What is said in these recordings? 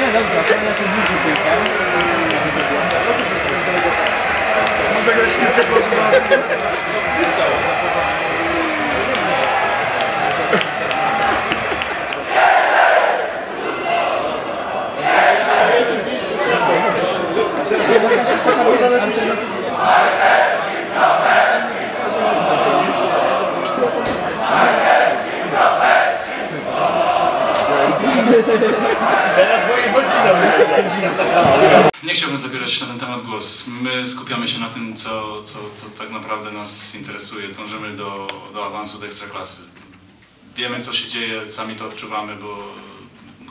nie, dobrze, to ja się w życiu piłkę. All right. Proszę bardzo. Nie chciałbym zabierać na ten temat głos. My skupiamy się na tym, co, co, co tak naprawdę nas interesuje. Dążymy do, do awansu do ekstraklasy. Wiemy, co się dzieje, sami to odczuwamy, bo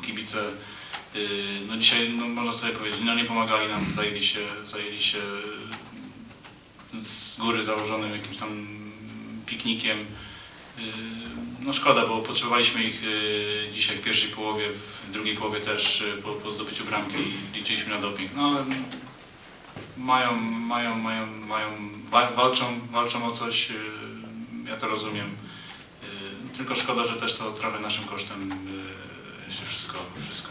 kibice yy, no dzisiaj no można sobie powiedzieć, no nie pomagali nam, zajęli się, zajęli się z góry założonym jakimś tam piknikiem. Yy, No szkoda, bo potrzebowaliśmy ich yy, dzisiaj w pierwszej połowie, w drugiej połowie też yy, po, po zdobyciu bramki liczyliśmy na doping. No ale mają, mają, mają, mają, wa- walczą, walczą o coś, ja to rozumiem. Tylko szkoda, że też to trochę naszym kosztem się wszystko, wszystko